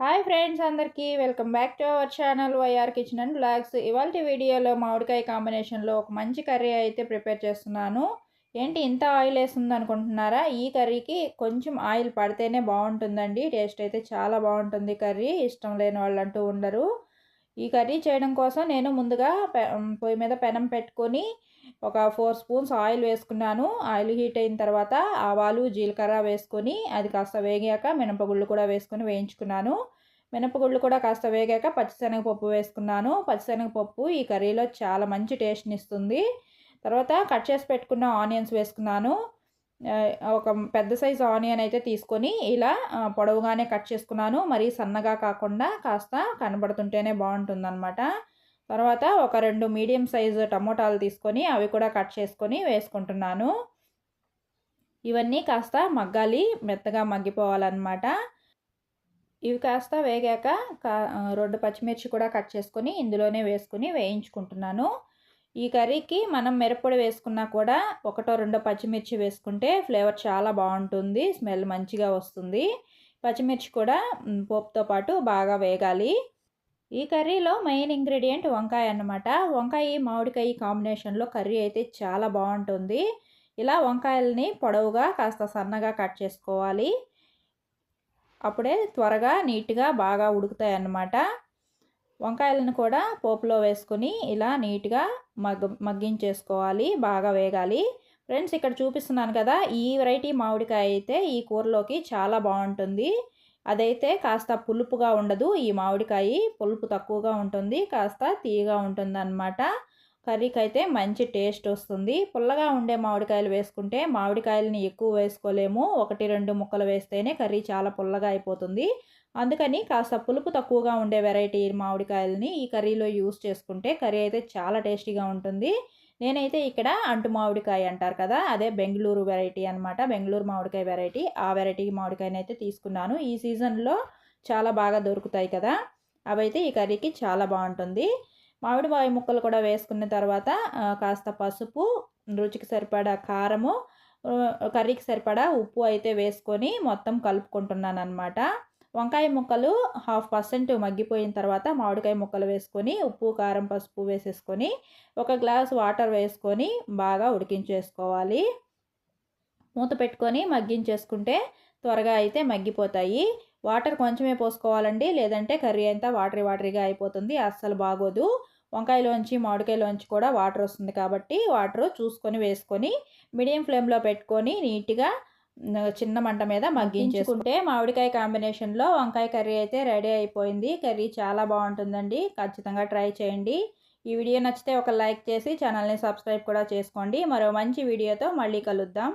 Hi friends అందరికీ welcome back to our channel YR kitchen and blogs. ఇవాళ వీడియోలో మామిడికాయ కాంబినేషన్లో ఒక మంచి కర్రీ అయితే ప్రిపేర్ చేస్తున్నాను. ఏంటి ఇంత ఆయిల్ వేస్తుంది అనుకుంటున్నారా? ఈ కర్రీకి కొంచెం ఆయిల్ పడితేనే బాగుంటుందండి. టేస్ట్ అయితే చాలా బాగుంటుంది కర్రీ. ఇష్టం లేని వాళ్ళు అంటూ ఉండరు. ఈ కర్రీ చేయడం కోసం నేను ముందుగా పొయ్యి మీద పెనం పెట్టుకొని ఒక ఫోర్ స్పూన్స్ ఆయిల్ వేసుకున్నాను. ఆయిల్ హీట్ అయిన తర్వాత ఆవాలు జీలకర్ర వేసుకొని అది కాస్త వేగాక మినపగుళ్ళు కూడా వేసుకొని వేయించుకున్నాను. మినపగుళ్ళు కూడా కాస్త వేగాక పచ్చిశనగపప్పు వేసుకున్నాను. పచ్చిశనగపప్పు ఈ కర్రీలో చాలా మంచి టేస్ట్ని ఇస్తుంది. తర్వాత కట్ చేసి పెట్టుకున్న ఆనియన్స్ వేసుకున్నాను. ఒక పెద్ద సైజు ఆనియన్ అయితే తీసుకొని ఇలా పొడవుగానే కట్ చేసుకున్నాను. మరీ సన్నగా కాకుండా కాస్త కనబడుతుంటేనే బాగుంటుందన్నమాట. తర్వాత ఒక రెండు మీడియం సైజు టమోటాలు తీసుకొని అవి కూడా కట్ చేసుకొని వేసుకుంటున్నాను. ఇవన్నీ కాస్త మగ్గాలి మెత్తగా మగ్గిపోవాలన్నమాట. ఇవి కాస్త వేగాక రెండు పచ్చిమిర్చి కూడా కట్ చేసుకొని ఇందులోనే వేసుకుని వేయించుకుంటున్నాను. ఈ కర్రీకి మనం మిరప్పొడి వేసుకున్నా కూడా ఒకటో రెండో పచ్చిమిర్చి వేసుకుంటే ఫ్లేవర్ చాలా బాగుంటుంది స్మెల్ మంచిగా వస్తుంది. పచ్చిమిర్చి కూడా పోపుతో పాటు బాగా వేగాలి. ఈ కర్రీలో మెయిన్ ఇంగ్రీడియంట్ వంకాయ అన్నమాట. వంకాయ మామిడికాయ కాంబినేషన్లో కర్రీ అయితే చాలా బాగుంటుంది. ఇలా వంకాయలని పొడవుగా కాస్త సన్నగా కట్ చేసుకోవాలి. అప్పుడే త్వరగా నీట్గా బాగా ఉడుకుతాయి అన్నమాట. వంకాయలను కూడా పోపులో వేసుకొని ఇలా నీట్గా మగ్గ మగ్గించేసుకోవాలి. బాగా వేగాలి. ఫ్రెండ్స్ ఇక్కడ చూపిస్తున్నాను కదా ఈ వెరైటీ మామిడికాయ అయితే ఈ కూరలోకి చాలా బాగుంటుంది. అదైతే కాస్త పులుపుగా ఉండదు. ఈ మామిడికాయ పులుపు తక్కువగా ఉంటుంది. కాస్త తీయగా ఉంటుంది అనమాట కర్రీకి అయితే మంచి టేస్ట్ వస్తుంది. పుల్లగా ఉండే మామిడికాయలు వేసుకుంటే మామిడికాయలని ఎక్కువ వేసుకోలేము. ఒకటి రెండు ముక్కలు వేస్తేనే కర్రీ చాలా పుల్లగా అయిపోతుంది. అందుకని కాస్త పులుపు తక్కువగా ఉండే వెరైటీ మామిడికాయలని ఈ కర్రీలో యూస్ చేసుకుంటే కర్రీ అయితే చాలా టేస్టీగా ఉంటుంది. నేనైతే ఇక్కడ అంటు మామిడికాయ అంటారు కదా అదే బెంగళూరు వెరైటీ అనమాట బెంగళూరు మామిడికాయ వెరైటీ ఆ వెరైటీ మామిడికాయని అయితే తీసుకున్నాను. ఈ సీజన్లో చాలా బాగా దొరుకుతాయి కదా అవైతే ఈ కర్రీకి చాలా బాగుంటుంది. మామిడికాయ ముక్కలు కూడా వేసుకున్న తర్వాత కాస్త పసుపు రుచికి సరిపడా కారము కర్రీకి సరిపడా ఉప్పు అయితే వేసుకొని మొత్తం కలుపుకుంటున్నాను అనమాట వంకాయ ముక్కలు హాఫ్ పర్సెంట్ మగ్గిపోయిన తర్వాత మామిడికాయ ముక్కలు వేసుకొని ఉప్పు కారం పసుపు వేసేసుకొని ఒక గ్లాస్ వాటర్ వేసుకొని బాగా ఉడికించేసుకోవాలి. మూత పెట్టుకొని మగ్గించేసుకుంటే త్వరగా అయితే మగ్గిపోతాయి. వాటర్ కొంచెమే పోసుకోవాలండి లేదంటే కర్రీ అంతా వాటరీ వాటరీగా అయిపోతుంది అస్సలు బాగోదు. వంకాయలోంచి మామిడికాయలోంచి కూడా వాటర్ వస్తుంది కాబట్టి వాటర్ చూసుకొని వేసుకొని మీడియం ఫ్లేమ్లో పెట్టుకొని నీట్గా చిన్న మంట మీద మగ్గించుకుంటే మామిడికాయ కాంబినేషన్లో వంకాయ కర్రీ అయితే రెడీ అయిపోయింది. కర్రీ చాలా బాగుంటుందండి. ఖచ్చితంగా ట్రై చేయండి. ఈ వీడియో నచ్చితే ఒక లైక్ చేసి ఛానల్ని సబ్స్క్రైబ్ కూడా చేసుకోండి. మరో మంచి వీడియోతో మళ్ళీ కలుద్దాం.